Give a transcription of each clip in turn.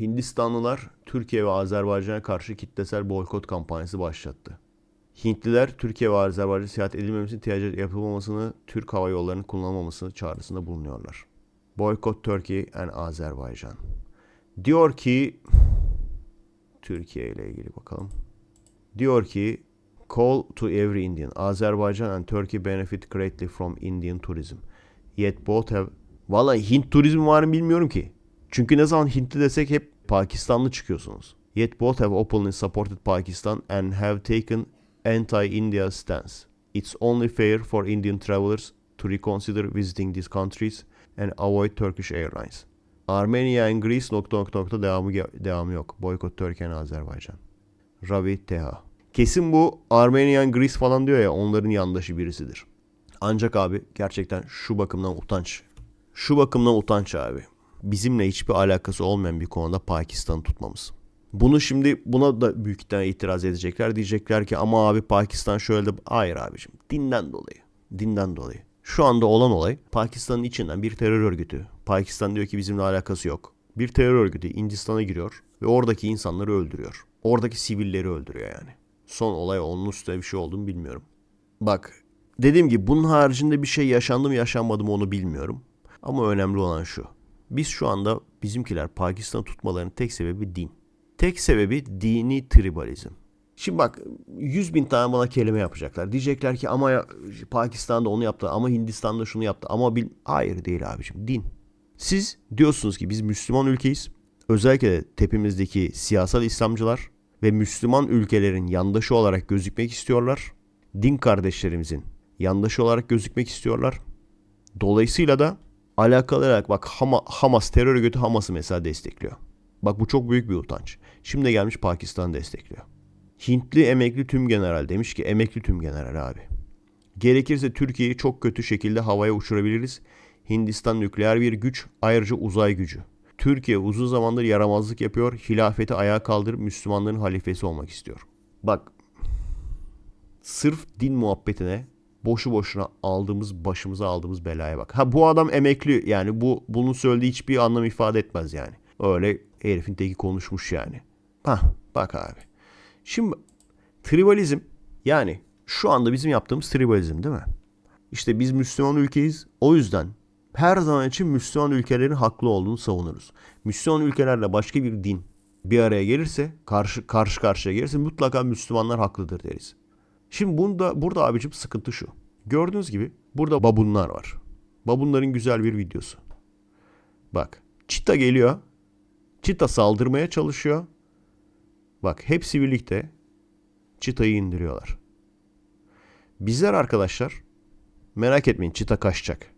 Hindistanlılar Türkiye ve Azerbaycan'a karşı kitlesel boykot kampanyası başlattı. Hintliler Türkiye ve Azerbaycan'a seyahat edilmemesini, ticaret yapılmamasını, Türk hava yollarının kullanılmamasını çağrısında bulunuyorlar. Boykot Turkey and Azerbaycan. Diyor ki Türkiye ile ilgili bakalım. Diyor ki Call to every Indian. Azerbaijan and Turkey benefit greatly from Indian tourism. Yet both have... Vallahi Hint turizmi var mı bilmiyorum ki. Çünkü ne zaman Hintli desek hep Pakistanlı çıkıyorsunuz. Yet both have openly supported Pakistan and have taken anti-India stance. It's only fair for Indian travelers to reconsider visiting these countries and avoid Turkish Airlines. Armenia and Greece nokta nokta nokta devamı, devamı yok. Boykot and Azerbaycan. Ravi Teha. Kesin bu Armenian Greece falan diyor ya onların yandaşı birisidir. Ancak abi gerçekten şu bakımdan utanç. Şu bakımdan utanç abi. Bizimle hiçbir alakası olmayan bir konuda Pakistan'ı tutmamız. Bunu şimdi buna da büyük ihtimalle itiraz edecekler. Diyecekler ki ama abi Pakistan şöyle de... Hayır abicim dinden dolayı. Dinden dolayı. Şu anda olan olay Pakistan'ın içinden bir terör örgütü. Pakistan diyor ki bizimle alakası yok. Bir terör örgütü Hindistan'a giriyor ve oradaki insanları öldürüyor. Oradaki sivilleri öldürüyor yani. Son olay onun üstüne bir şey olduğunu bilmiyorum. Bak dediğim gibi bunun haricinde bir şey yaşandı mı yaşanmadı mı onu bilmiyorum. Ama önemli olan şu. Biz şu anda bizimkiler Pakistan tutmalarının tek sebebi din. Tek sebebi dini tribalizm. Şimdi bak 100 bin tane bana kelime yapacaklar. Diyecekler ki ama Pakistan'da onu yaptı ama Hindistan'da şunu yaptı ama bil... Hayır değil abiciğim din. Siz diyorsunuz ki biz Müslüman ülkeyiz. Özellikle de tepemizdeki siyasal İslamcılar ve Müslüman ülkelerin yandaşı olarak gözükmek istiyorlar. Din kardeşlerimizin yandaşı olarak gözükmek istiyorlar. Dolayısıyla da alakalı olarak bak Hama, Hamas terör örgütü Hamas'ı mesela destekliyor. Bak bu çok büyük bir utanç. Şimdi gelmiş Pakistan destekliyor. Hintli emekli tüm general demiş ki emekli tüm general abi. Gerekirse Türkiye'yi çok kötü şekilde havaya uçurabiliriz. Hindistan nükleer bir güç, ayrıca uzay gücü. Türkiye uzun zamandır yaramazlık yapıyor, hilafeti ayağa kaldırıp Müslümanların halifesi olmak istiyor. Bak, sırf din muhabbetine boşu boşuna aldığımız başımıza aldığımız belaya bak. Ha bu adam emekli yani bu bunun söylediği hiçbir anlam ifade etmez yani. Öyle herifin teki konuşmuş yani. Ha bak abi. Şimdi tribalizm yani şu anda bizim yaptığımız tribalizm değil mi? İşte biz Müslüman ülkeyiz. O yüzden her zaman için Müslüman ülkelerin haklı olduğunu savunuruz. Müslüman ülkelerle başka bir din bir araya gelirse, karşı karşı karşıya gelirse mutlaka Müslümanlar haklıdır deriz. Şimdi bunda burada abicim sıkıntı şu. Gördüğünüz gibi burada babunlar var. Babunların güzel bir videosu. Bak, çita geliyor. Çita saldırmaya çalışıyor. Bak, hepsi birlikte çitayı indiriyorlar. Bizler arkadaşlar merak etmeyin çita kaçacak.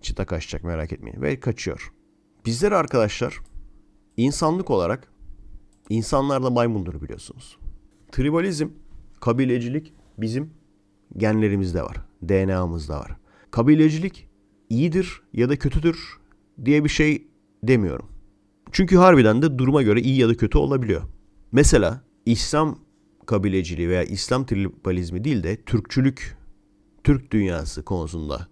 Çita kaçacak merak etmeyin. Ve kaçıyor. Bizler arkadaşlar insanlık olarak insanlar da maymundur biliyorsunuz. Tribalizm, kabilecilik bizim genlerimizde var. DNA'mızda var. Kabilecilik iyidir ya da kötüdür diye bir şey demiyorum. Çünkü harbiden de duruma göre iyi ya da kötü olabiliyor. Mesela İslam kabileciliği veya İslam tribalizmi değil de Türkçülük, Türk dünyası konusunda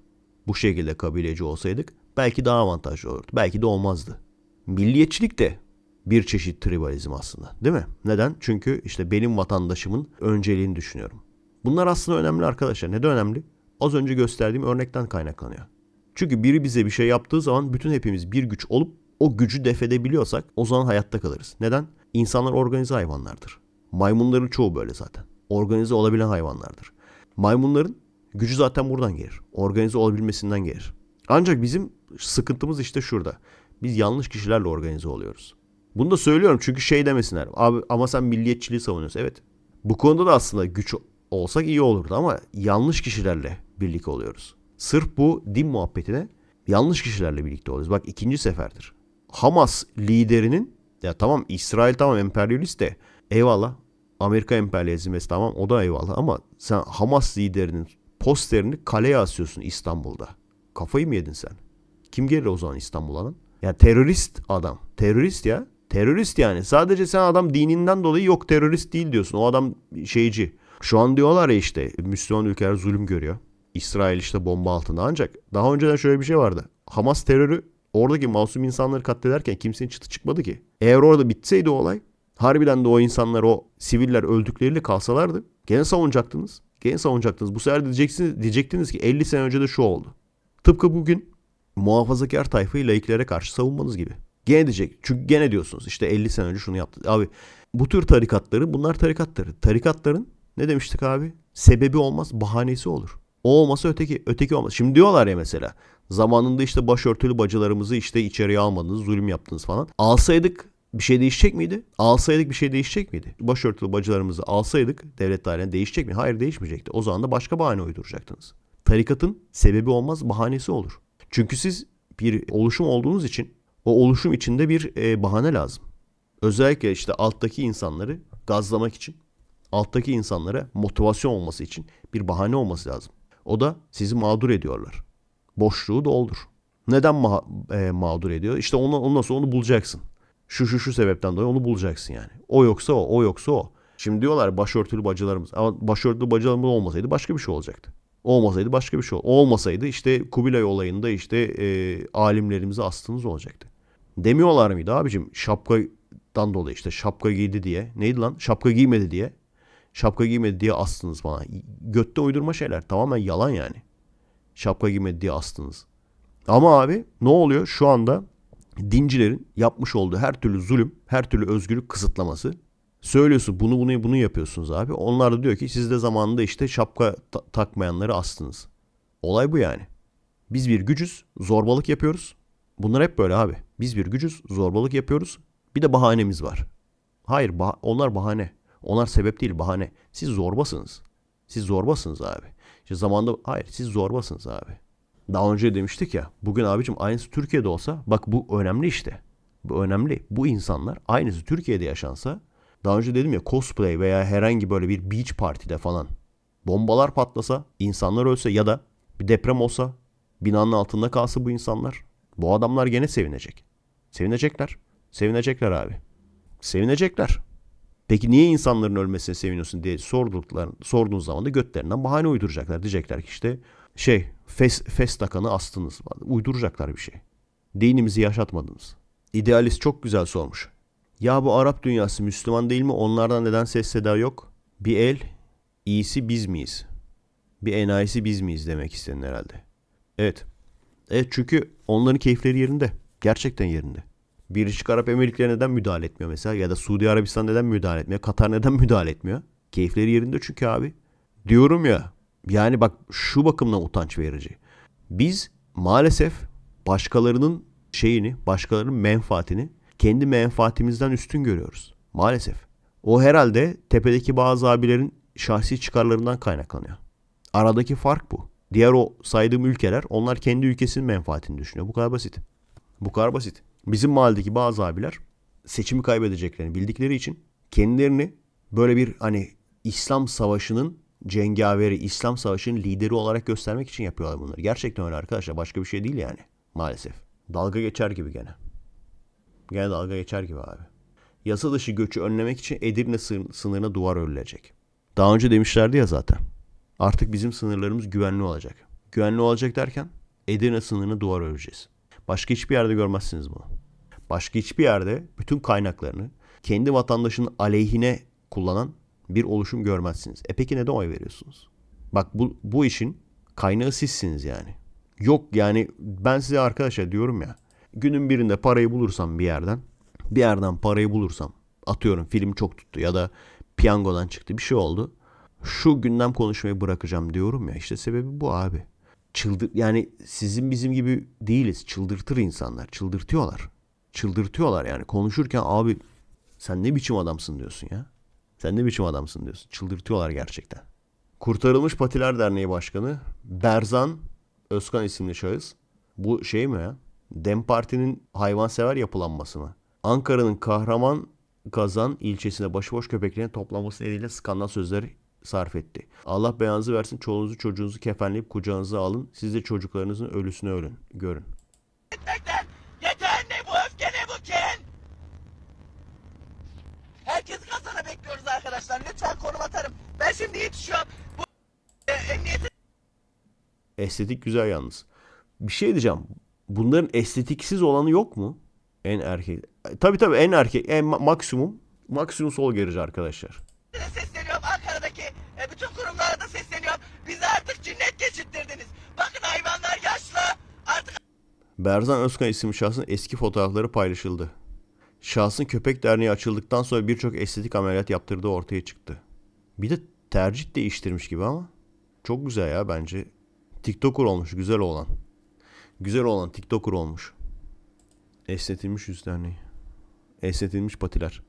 bu şekilde kabileci olsaydık belki daha avantajlı olurdu. Belki de olmazdı. Milliyetçilik de bir çeşit tribalizm aslında değil mi? Neden? Çünkü işte benim vatandaşımın önceliğini düşünüyorum. Bunlar aslında önemli arkadaşlar. Neden önemli? Az önce gösterdiğim örnekten kaynaklanıyor. Çünkü biri bize bir şey yaptığı zaman bütün hepimiz bir güç olup o gücü def edebiliyorsak o zaman hayatta kalırız. Neden? İnsanlar organize hayvanlardır. Maymunların çoğu böyle zaten. Organize olabilen hayvanlardır. Maymunların gücü zaten buradan gelir. Organize olabilmesinden gelir. Ancak bizim sıkıntımız işte şurada. Biz yanlış kişilerle organize oluyoruz. Bunu da söylüyorum çünkü şey demesinler. Abi ama sen milliyetçiliği savunuyorsun. Evet. Bu konuda da aslında güç olsak iyi olurdu ama yanlış kişilerle birlikte oluyoruz. Sırf bu din muhabbetine yanlış kişilerle birlikte oluyoruz. Bak ikinci seferdir. Hamas liderinin ya tamam İsrail tamam emperyalist de eyvallah Amerika emperyalizmesi tamam o da eyvallah ama sen Hamas liderinin posterini kaleye asıyorsun İstanbul'da. Kafayı mı yedin sen? Kim gelir o zaman İstanbul'a lan? Ya terörist adam. Terörist ya. Terörist yani. Sadece sen adam dininden dolayı yok terörist değil diyorsun. O adam şeyci. Şu an diyorlar ya işte Müslüman ülkeler zulüm görüyor. İsrail işte bomba altında. Ancak daha önceden şöyle bir şey vardı. Hamas terörü oradaki masum insanları katlederken kimsenin çıtı çıkmadı ki. Eğer orada bitseydi o olay harbiden de o insanlar o siviller öldükleriyle kalsalardı gene savunacaktınız. Gene savunacaktınız. Bu sefer diyeceksiniz, diyecektiniz ki 50 sene önce de şu oldu. Tıpkı bugün muhafazakar tayfayı laiklere karşı savunmanız gibi. Gene diyecek. Çünkü gene diyorsunuz işte 50 sene önce şunu yaptı. Abi bu tür tarikatları bunlar tarikatları. Tarikatların ne demiştik abi? Sebebi olmaz bahanesi olur. O olmasa öteki öteki olmaz. Şimdi diyorlar ya mesela zamanında işte başörtülü bacılarımızı işte içeriye almadınız, zulüm yaptınız falan. Alsaydık bir şey değişecek miydi? Alsaydık bir şey değişecek miydi? Başörtülü bacılarımızı alsaydık devlet dairene değişecek mi? Hayır değişmeyecekti. O zaman da başka bahane uyduracaktınız. Tarikatın sebebi olmaz bahanesi olur. Çünkü siz bir oluşum olduğunuz için o oluşum içinde bir e, bahane lazım. Özellikle işte alttaki insanları gazlamak için, alttaki insanlara motivasyon olması için bir bahane olması lazım. O da sizi mağdur ediyorlar. Boşluğu doldur. Neden ma- e, mağdur ediyor? İşte onu, ondan sonra onu bulacaksın. Şu şu şu sebepten dolayı onu bulacaksın yani. O yoksa o, o yoksa o. Şimdi diyorlar başörtülü bacılarımız. Ama başörtülü bacılarımız olmasaydı başka bir şey olacaktı. Olmasaydı başka bir şey ol. Olmasaydı işte Kubilay olayında işte e, alimlerimizi astığınız olacaktı. Demiyorlar mıydı abicim şapkadan dolayı işte şapka giydi diye. Neydi lan? Şapka giymedi diye. Şapka giymedi diye astınız bana. Götte uydurma şeyler. Tamamen yalan yani. Şapka giymedi diye astınız. Ama abi ne oluyor? Şu anda dincilerin yapmış olduğu her türlü zulüm, her türlü özgürlük kısıtlaması. Söylüyorsun bunu bunu bunu yapıyorsunuz abi. Onlar da diyor ki siz de zamanında işte şapka ta- takmayanları astınız. Olay bu yani. Biz bir gücüz, zorbalık yapıyoruz. Bunlar hep böyle abi. Biz bir gücüz, zorbalık yapıyoruz. Bir de bahanemiz var. Hayır, bah- onlar bahane. Onlar sebep değil, bahane. Siz zorbasınız. Siz zorbasınız abi. İşte zamanda hayır, siz zorbasınız abi. Daha önce demiştik ya, bugün abicim aynısı Türkiye'de olsa, bak bu önemli işte. Bu önemli. Bu insanlar aynısı Türkiye'de yaşansa, daha önce dedim ya cosplay veya herhangi böyle bir beach partide falan bombalar patlasa, insanlar ölse ya da bir deprem olsa, binanın altında kalsa bu insanlar, bu adamlar gene sevinecek. Sevinecekler. Sevinecekler abi. Sevinecekler. Peki niye insanların ölmesine seviniyorsun diye sorduklar, sorduğun zaman da götlerinden bahane uyduracaklar. Diyecekler ki işte şey fes, fes takanı astınız. Uyduracaklar bir şey. Dinimizi yaşatmadınız. İdealist çok güzel sormuş. Ya bu Arap dünyası Müslüman değil mi? Onlardan neden ses seda yok? Bir el, iyisi biz miyiz? Bir enayisi biz miyiz demek istedin herhalde. Evet. Evet çünkü onların keyifleri yerinde. Gerçekten yerinde. Birleşik Arap Emirlikleri neden müdahale etmiyor mesela? Ya da Suudi Arabistan neden müdahale etmiyor? Katar neden müdahale etmiyor? Keyifleri yerinde çünkü abi. Diyorum ya. Yani bak şu bakımdan utanç verici. Biz maalesef başkalarının şeyini, başkalarının menfaatini kendi menfaatimizden üstün görüyoruz. Maalesef. O herhalde tepedeki bazı abilerin şahsi çıkarlarından kaynaklanıyor. Aradaki fark bu. Diğer o saydığım ülkeler onlar kendi ülkesinin menfaatini düşünüyor. Bu kadar basit. Bu kadar basit. Bizim mahalledeki bazı abiler seçimi kaybedeceklerini bildikleri için kendilerini böyle bir hani İslam savaşının cengaveri, İslam savaşının lideri olarak göstermek için yapıyorlar bunları. Gerçekten öyle arkadaşlar. Başka bir şey değil yani. Maalesef. Dalga geçer gibi gene. Gene dalga geçer gibi abi. Yasa dışı göçü önlemek için Edirne sınır- sınırına duvar örülecek. Daha önce demişlerdi ya zaten. Artık bizim sınırlarımız güvenli olacak. Güvenli olacak derken Edirne sınırına duvar öreceğiz. Başka hiçbir yerde görmezsiniz bunu. Başka hiçbir yerde bütün kaynaklarını kendi vatandaşının aleyhine kullanan bir oluşum görmezsiniz. E peki neden oy veriyorsunuz? Bak bu, bu işin kaynağı sizsiniz yani. Yok yani ben size arkadaşlar diyorum ya. Günün birinde parayı bulursam bir yerden, bir yerden parayı bulursam, atıyorum film çok tuttu ya da piyangodan çıktı bir şey oldu. Şu gündem konuşmayı bırakacağım diyorum ya işte sebebi bu abi. Çıldır yani sizin bizim gibi değiliz. Çıldırtır insanlar. Çıldırtıyorlar. Çıldırtıyorlar yani. Konuşurken abi sen ne biçim adamsın diyorsun ya. Sen ne biçim adamsın diyorsun. Çıldırtıyorlar gerçekten. Kurtarılmış Patiler Derneği Başkanı Berzan Özkan isimli şahıs. Bu şey mi ya? Dem Parti'nin hayvansever yapılanması mı? Ankara'nın Kahraman Kazan ilçesinde başıboş köpeklerin toplanması nedeniyle skandal sözleri sarf etti. Allah beyanınızı versin çoluğunuzu çocuğunuzu kefenleyip kucağınıza alın. Siz de çocuklarınızın ölüsüne ölün. Görün. Yeter! Yeter ne bu öfke ne bu kin? Herkesi kasana bekliyoruz arkadaşlar. Lütfen konum atarım. Ben şimdi yetişiyorum. Bu e, emniyete Estetik güzel yalnız. Bir şey diyeceğim. Bunların estetiksiz olanı yok mu? En erkek Tabii tabii en erkek en ma- maksimum maksimum sol gerici arkadaşlar. de sesleniyorum. Ankara'daki e, bütün kurumlara da sesleniyorum. Bizi artık cinnet geçirttirdiniz. Bakın hayvanlar yaşlı. Artık Berzan Özkan isimli şahsın eski fotoğrafları paylaşıldı. Şahsın köpek derneği açıldıktan sonra birçok estetik ameliyat yaptırdığı ortaya çıktı. Bir de tercih değiştirmiş gibi ama. Çok güzel ya bence. TikToker olmuş güzel olan. Güzel olan TikToker olmuş. Esnetilmiş yüz derneği. Esnetilmiş patiler.